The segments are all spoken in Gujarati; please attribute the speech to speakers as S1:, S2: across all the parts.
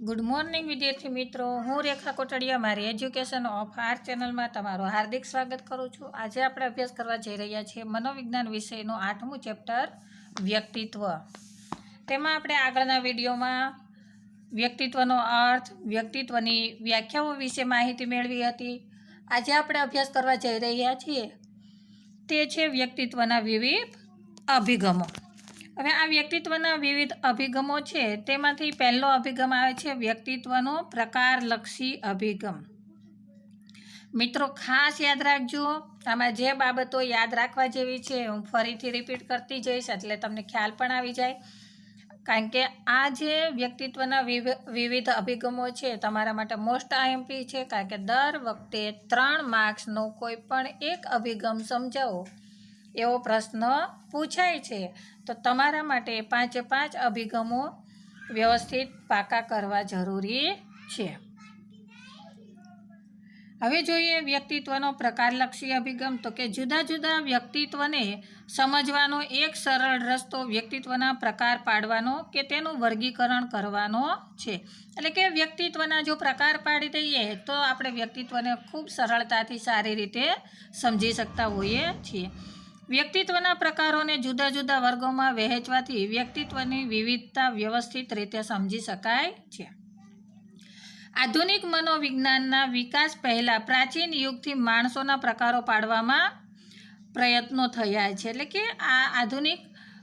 S1: ગુડ મોર્નિંગ વિદ્યાર્થી મિત્રો. હું રેખા કોટડિયા, મારી એજ્યુકેશન ઓફ આર્ટ ચેનલમાં તમારું હાર્દિક સ્વાગત કરું છું. આજે આપણે અભ્યાસ કરવા જઈ રહ્યા છીએ મનોવિજ્ઞાન વિષયનું આઠમું ચેપ્ટર, વ્યક્તિત્વ. તેમાં આપણે આગળના વિડીયોમાં વ્યક્તિત્વનો અર્થ, વ્યક્તિત્વની વ્યાખ્યાઓ વિશે માહિતી મેળવી હતી. આજે આપણે અભ્યાસ કરવા જઈ રહ્યા છીએ. તે છે વ્યક્તિત્વના વિવિધ અભિગમો. હવે આ વ્યક્તિત્વના વિવિધ અભિગમો છે, તેમાંથી પહેલો અભિગમ આવે છે વ્યક્તિત્વનો પ્રકારલક્ષી અભિગમ. મિત્રો, ખાસ યાદ રાખજો, આમાં જે બાબતો યાદ રાખવા જેવી છે, હું ફરીથી રિપીટ કરતી જઈશ, એટલે તમને ખ્યાલ પણ આવી જાય. કારણ કે આ જે વ્યક્તિત્વના વિવ- વિવિધ અભિગમો છે, તમારા માટે મોસ્ટ આઈએમપી છે, કારણ કે દર વખતે ત્રણ માર્ક્સનો કોઈ પણ એક અભિગમ સમજાવો. એવો પ્રશ્ન પૂછાય છે. તો તમારા માટે પાંચે પાંચ અભિગમો વ્યવસ્થિત પાકા કરવા જરૂરી છે. હવે જોઈએ વ્યક્તિત્વનો પ્રકારલક્ષી અભિગમ. તો કે જુદા જુદા વ્યક્તિત્વને સમજવાનો એક સરળ રસ્તો વ્યક્તિત્વના પ્રકાર પાડવાનો કે તેનું વર્ગીકરણ કરવાનો છે. એટલે કે વ્યક્તિત્વના જો પ્રકાર પાડી દઈએ તો આપણે વ્યક્તિત્વને ખૂબ સરળતાથી સારી રીતે સમજી શકતા હોઈએ છીએ. વ્યક્તિત્વના પ્રકારોને જુદા જુદા વર્ગોમાં વહેંચવાથી વ્યક્તિત્વની વિવિધતા વ્યવસ્થિત રીતે સમજી શકાય છે. આધુનિક મનોવિજ્ઞાનના વિકાસ પહેલાં પ્રાચીન યુગથી માણસોના પ્રકારો પાડવામાં પ્રયત્નો થયા છે. એટલે કે આ આધુનિક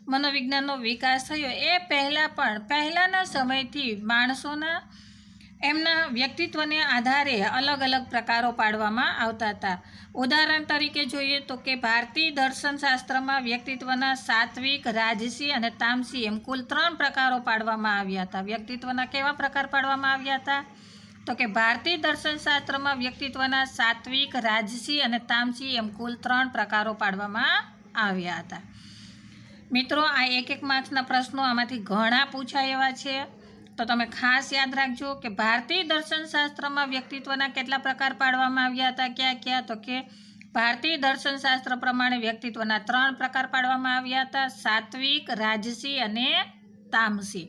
S1: મનોવિજ્ઞાનનો વિકાસ થયો એ પહેલાં પણ પહેલાંના સમયથી માણસોના એમના વ્યક્તિત્વને આધારે અલગ અલગ પ્રકારો પાડવામાં આવતા હતા. ઉદાહરણ તરીકે જોઈએ તો કે ભારતીય દર્શનશાસ્ત્રમાં વ્યક્તિત્વના સાત્વિક, રાજસી અને તામસી એમ કુલ ત્રણ પ્રકારો પાડવામાં આવ્યા હતા. વ્યક્તિત્વના કેવા પ્રકાર પાડવામાં આવ્યા હતા? તો કે ભારતીય દર્શનશાસ્ત્રમાં વ્યક્તિત્વના સાત્વિક, રાજસી અને તામસી એમ કુલ ત્રણ પ્રકારો પાડવામાં આવ્યા હતા. મિત્રો, આ એક એક માર્ક્સના પ્રશ્નો આમાંથી ઘણા પૂછાય એવા છે. તો તમે ખાસ યાદ રાખજો કે ભારતીય દર્શનશાસ્ત્રમાં વ્યક્તિત્વના કેટલા પ્રકાર પાડવામાં આવ્યા હતા, ક્યાં ક્યાં, તો કે ભારતીય દર્શનશાસ્ત્ર પ્રમાણે વ્યક્તિત્વના ત્રણ પ્રકાર પાડવામાં આવ્યા હતા, સાત્વિક, રાજસી અને તામસી.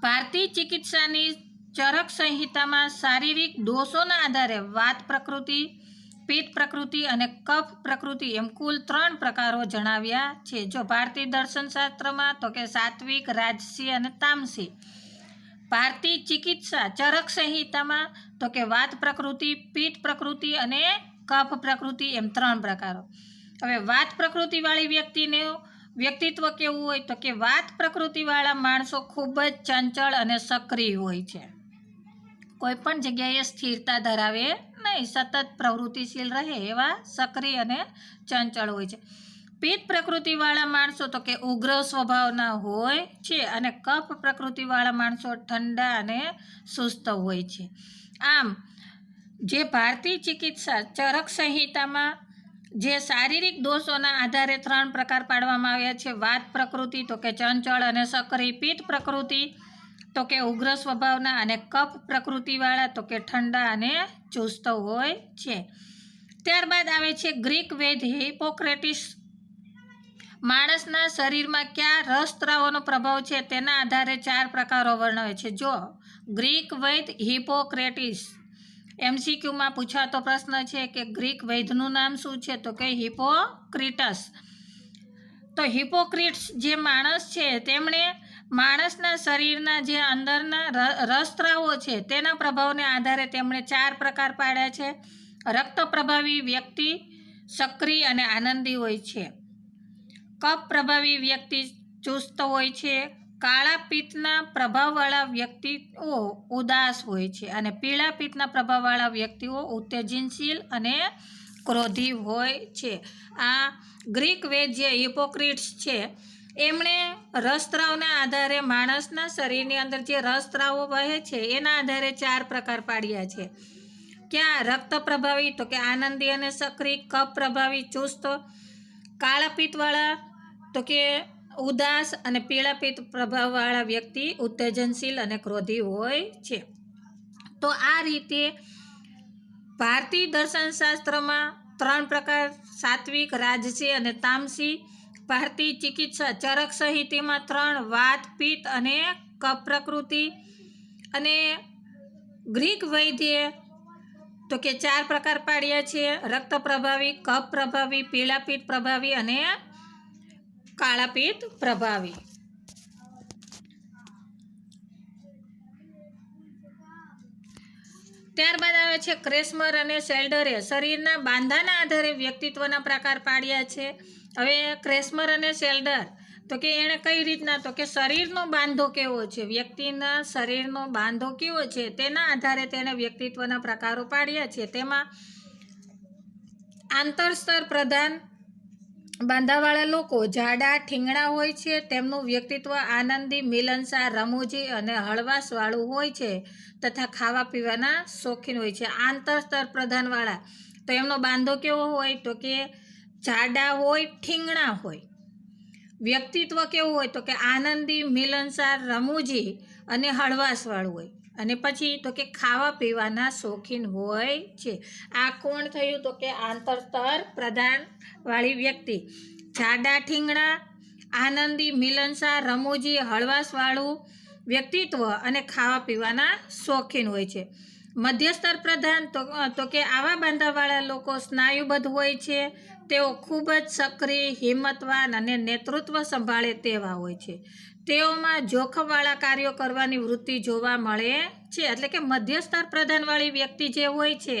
S1: ભારતીય ચિકિત્સાની ચરક સંહિતામાં શારીરિક દોષોના આધારે વાત પ્રકૃતિ પિત્ત પ્રકૃતિ અને કફ પ્રકૃતિ એમ કુલ ત્રણ પ્રકારો જણાવ્યા છે. જો ભારતીય દર્શનશાસ્ત્રમાં તો કે સાત્વિક, રાજસી અને તામસી. ભારતીય ચિકિત્સા, ચરક સંહિતામાં તો કે વાત પ્રકૃતિ પિત્ત પ્રકૃતિ અને કફ પ્રકૃતિ એમ ત્રણ પ્રકારો. હવે વાત પ્રકૃતિવાળી વ્યક્તિને વ્યક્તિત્વ કેવું હોય તો કે વાત પ્રકૃતિવાળા માણસો ખૂબ જ ચંચળ અને સક્રિય હોય છે. કોઈ પણ જગ્યાએ સ્થિરતા ધરાવે નહીં, સતત પ્રવૃત્તિશીલ રહે એવા સક્રિય અને ચંચળ હોય છે. પિત્ત પ્રકૃતિવાળા માણસો તો કે ઉગ્ર સ્વભાવના હોય છે અને કફ પ્રકૃતિવાળા માણસો ઠંડા અને સુસ્ત હોય છે. આમ, જે ભારતીય ચિકિત્સા ચરક સંહિતામાં જે શારીરિક દોષોના આધારે ત્રણ પ્રકાર પાડવામાં આવ્યા છે, વાત પ્રકૃતિ તો કે ચંચળ અને સક્રિય પિત્ત પ્રકૃતિ તો કે ઉગ્ર સ્વભાવના અને કફ પ્રકૃતિવાળા તો કે ઠંડા અને ચુસ્ત હોય છે. ત્યારબાદ આવે છે ગ્રીક વેદ હિપોક્રેટિસ. માણસના શરીરમાં કયા રસસ્ત્રાવોનો પ્રભાવ છે તેના આધારે ચાર પ્રકારો વર્ણવે છે. જો ગ્રીક વૈદ હિપોક્રેટિસ. એમસીક્યુમાં પૂછાતો પ્રશ્ન છે કે ગ્રીક વૈદનું નામ શું છે તો કે હિપોક્રિટસ. તો હિપોક્રિટ્સ જે માણસ છે તેમણે માણસના શરીરના જે અંદરના રસસ્ત્રાવો છે, તેના પ્રભાવને આધારે તેમણે ચાર પ્રકાર પાડ્યા છે. રક્ત પ્રભાવી વ્યક્તિ, સક્રિય અને આનંદી હોય છે. કફ પ્રભાવી વ્યક્તિ, ચુસ્ત હોય છે. કાળા પિત્તના પ્રભાવવાળા વ્યક્તિઓ ઉદાસ હોય છે અને પીળા પિત્તના પ્રભાવવાળા વ્યક્તિઓ ઉત્તેજનશીલ અને ક્રોધી હોય છે. આ ગ્રીક વેદ જે હિપોક્રિટ્સ છે એમણે રસસ્ત્રાવના આધારે માણસના શરીરની અંદર જે રસસ્ત્રાવો વહે છે, એના આધારે ચાર પ્રકાર પાડ્યા છે. ક્યાં? રક્ત પ્રભાવી, તો કે આનંદી અને સક્રિય, કફ પ્રભાવી, ચુસ્ત કાળા પિત્તવાળા તો કે ઉદાસ અને પીળા પ્રભાવવાળા વ્યક્તિ ઉત્તેજનશીલ અને ક્રોધી હોય છે. તો આ રીતે ભારતીય દર્શનશાસ્ત્રમાં ત્રણ પ્રકાર સાત્વિક, રાજસી અને તામસી ભારતીય ચિકિત્સા ચરક સંહિતામાં ત્રણ વાત પિત્ત અને કફ પ્રકૃતિ અને ગ્રીક વૈદ્ય તો કે ચાર પ્રકાર પાડ્યા છે. રક્ત પ્રભાવી કફ પ્રભાવી પીળાપીઠ પ્રભાવી અને કાળાપીઠ પ્રભાવી. ત્યારબાદ આવે છે ક્રેસ્મર અને સેલ્ડરે. શરીરના બાંધાના આધારે વ્યક્તિત્વના પ્રકાર પાડ્યા છે. હવે ક્રેસમર અને શેલ્ડર તો કે એણે કઈ રીતના, તો કે શરીરનો બાંધો કેવો છે? વ્યક્તિના શરીરનો બાંધો કેવો છે? તેના આધારે તેણે વ્યક્તિત્વના પ્રકારો પાડ્યા છે. તેમાં આંતરસ્તર પ્રધાન બાંધાવાળા લોકો જાડા, ઠીંગણા હોય છે. તેમનું વ્યક્તિત્વ આનંદી, મિલનસાર, રમૂજી અને હળવાશવાળું હોય છે તથા ખાવા પીવાના શોખીન હોય છે. આંતરસ્તર પ્રધાનવાળા, તો એમનો બાંધો કેવો હોય? તો કે જાડા હોય, ઠીંગણા હોય. વ્યક્તિત્વ કેવું હોય તો કે આનંદી, મિલનસાર, રમૂજી અને હળવાશવાળું હોય. અને પછી તો કે ખાવા પીવાના શોખીન હોય છે. આ કોણ થયું તો કે આંતરસ્તર પ્રધાનવાળી વ્યક્તિ. જાડા, ઠીંગણા, આનંદી, મિલનસાર, રમૂજી, હળવાશવાળું વ્યક્તિત્વ અને ખાવા પીવાના શોખીન હોય છે. મધ્યસ્તર પ્રધાન તો કે આવા બાંધાવાળા લોકો સ્નાયુબદ્ધ હોય છે, તેઓ ખૂબ જ સક્રિય, હિંમતવાન અને નેતૃત્વ સંભાળે તેવા હોય છે. તેઓમાં જોખમવાળા કાર્યો કરવાની વૃત્તિ જોવા મળે છે. એટલે કે મધ્યસ્તર પ્રધાનવાળી વ્યક્તિ જે હોય છે,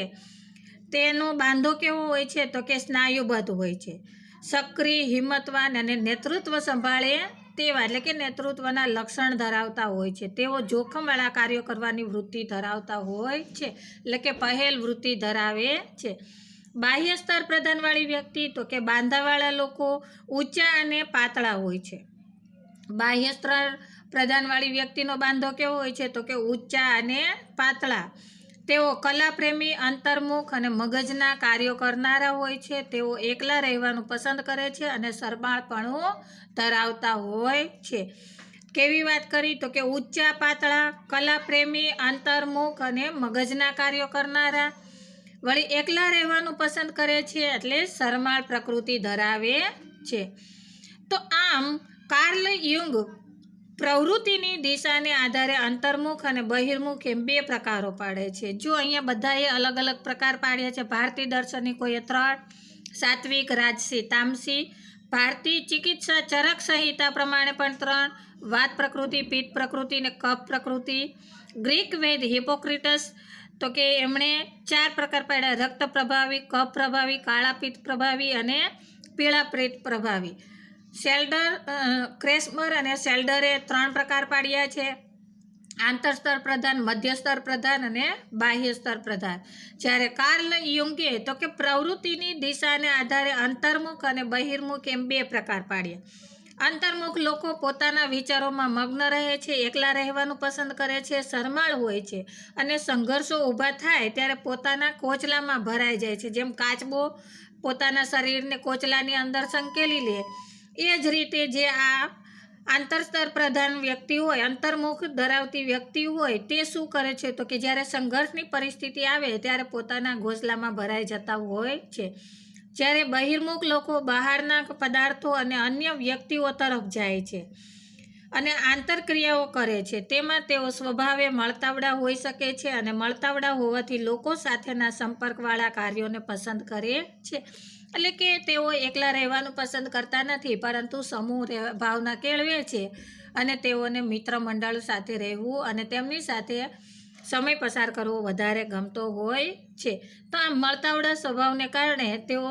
S1: તેનો બાંધો કેવો હોય છે, તો કે સ્નાયુબદ્ધ હોય છે. સક્રિય, હિંમતવાન અને નેતૃત્વ સંભાળે તેવા એટલે કે નેતૃત્વના લક્ષણ ધરાવતા હોય છે. તેઓ જોખમવાળા કાર્યો કરવાની વૃત્તિ ધરાવતા હોય છે. એટલે કે પહેલ વૃત્તિ ધરાવે છે. બાહ્ય સ્તર પ્રધાનવાળી વ્યક્તિ તો કે બાંધાવાળા લોકો ઊંચા અને પાતળા હોય છે. બાહ્ય સ્તર પ્રધાનવાળી વ્યક્તિનો બાંધો કેવો હોય છે? તો કે ઊંચા અને પાતળા. તેઓ કલાપ્રેમી, અંતર્મુખ અને મગજના કાર્યો કરનારા હોય છે. તેઓ એકલા રહેવાનું પસંદ કરે છે અને સરમાળપણું ધરાવતા હોય છે. કેવી વાત કરી તો કે ઊંચા પાતળા, કલાપ્રેમી, અંતર્મુખ અને મગજના કાર્યો કરનારા. વળી એકલા રહેવાનું પસંદ કરે છે એટલે શરમાળ પ્રકૃતિ ધરાવે છે. તો આમ કાર્લ યુંગ પ્રવૃત્તિની દિશાને આધારે અંતર્મુખ અને બહિર્મુખ એમ બે પ્રકારો પાડે છે. જો અહીંયા બધાએ અલગ અલગ પ્રકાર પાડ્યા છે, ભારતીય દર્શનિકોએ ત્રણ, સાત્વિક, રાજસી, તામસી, ભારતીય ચિકિત્સા ચરક સંહિતા પ્રમાણે પણ ત્રણ, વાત પ્રકૃતિ પિત્ત પ્રકૃતિ અને કફ પ્રકૃતિ, ગ્રીક વેદ, હિપોક્રિટસ, તો કે એમણે ચાર પ્રકાર પાડ્યા, રક્ત પ્રભાવી, કફ પ્રભાવી કાળા પિત્ત પ્રભાવી અને પીળા પ્રેત પ્રભાવી. સેલ્ડર અ, ક્રેસ્મર અને સેલ્ડરે ત્રણ પ્રકાર પાડ્યા છે. આંતરસ્તર પ્રધાન મધ્યસ્તર પ્રધાન અને બાહ્ય સ્તર પ્રધાન. જ્યારે કાર્લ યુંગે તો કે પ્રવૃત્તિની દિશાને આધારે અંતર્મુખ અને બહિર્મુખ એમ બે પ્રકાર પાડ્યા. અંતર્મુખ લોકો પોતાના વિચારોમાં મગ્ન રહે છે એકલા રહેવાનું પસંદ કરે છે શરમાળ હોય છે અને સંઘર્ષો ઊભા થાય ત્યારે પોતાના કોચલામાં ભરાઈ જાય છે. જેમ કાચબો પોતાના શરીરને કોચલાની અંદર સંકેલી લે એ જ રીતે જે આ આંતરસ્તર પ્રધાન વ્યક્તિ હોય, અંતર્મુખ ધરાવતી વ્યક્તિ હોય, તે શું કરે છે? તો કે જ્યારે સંઘર્ષની પરિસ્થિતિ આવે ત્યારે પોતાના ઘોંસલામાં ભરાઈ જતા હોય છે. જ્યારે બહિર્મુખ લોકો બહારના પદાર્થો અને અન્ય વ્યક્તિઓ તરફ જાય છે અને આંતરક્રિયાઓ કરે છે, તેમાં તેઓ સ્વભાવે મળતાવડા હોઈ શકે છે અને મળતાવડા હોવાથી લોકો સાથેના સંપર્કવાળા કાર્યોને પસંદ કરે છે. એટલે કે તેઓ એકલા રહેવાનું પસંદ કરતા નથી, પરંતુ સમૂહ ભાવના કેળવે છે અને તેઓને મિત્ર મંડળ સાથે રહેવું અને તેમની સાથે સમય પસાર કરવો વધારે ગમતો હોય છે. તો આ મળતાવડા સ્વભાવને કારણે તેઓ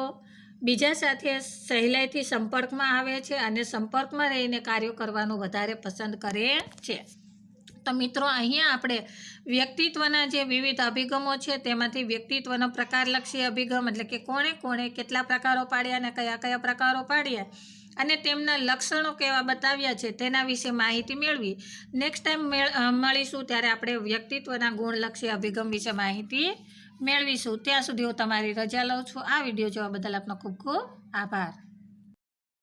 S1: બીજા સાથે સહેલાઈથી સંપર્કમાં આવે છે અને સંપર્કમાં રહીને કાર્યો કરવાનું વધારે પસંદ કરે છે. તો મિત્રો, અહીંયા આપણે વ્યક્તિત્વના જે વિવિધ અભિગમો છે, તેમાંથી વ્યક્તિત્વનો પ્રકારલક્ષી અભિગમ એટલે કે કોણે કોણે કેટલા પ્રકારો પાડ્યા અને કયા કયા પ્રકારો પાડ્યા અને તેમના લક્ષણો કેવા બતાવ્યા છે, તેના વિશે માહિતી મેળવી. નેક્સ્ટ ટાઈમ મેળ મળીશું ત્યારે આપણે વ્યક્તિત્વના ગુણલક્ષી અભિગમ વિશે માહિતી મેળવીશું. ત્યાં સુધી હું તમારી રજા લઉં છું. આ વીડિયો જોવા બદલ આપનો ખૂબ ખૂબ આભાર.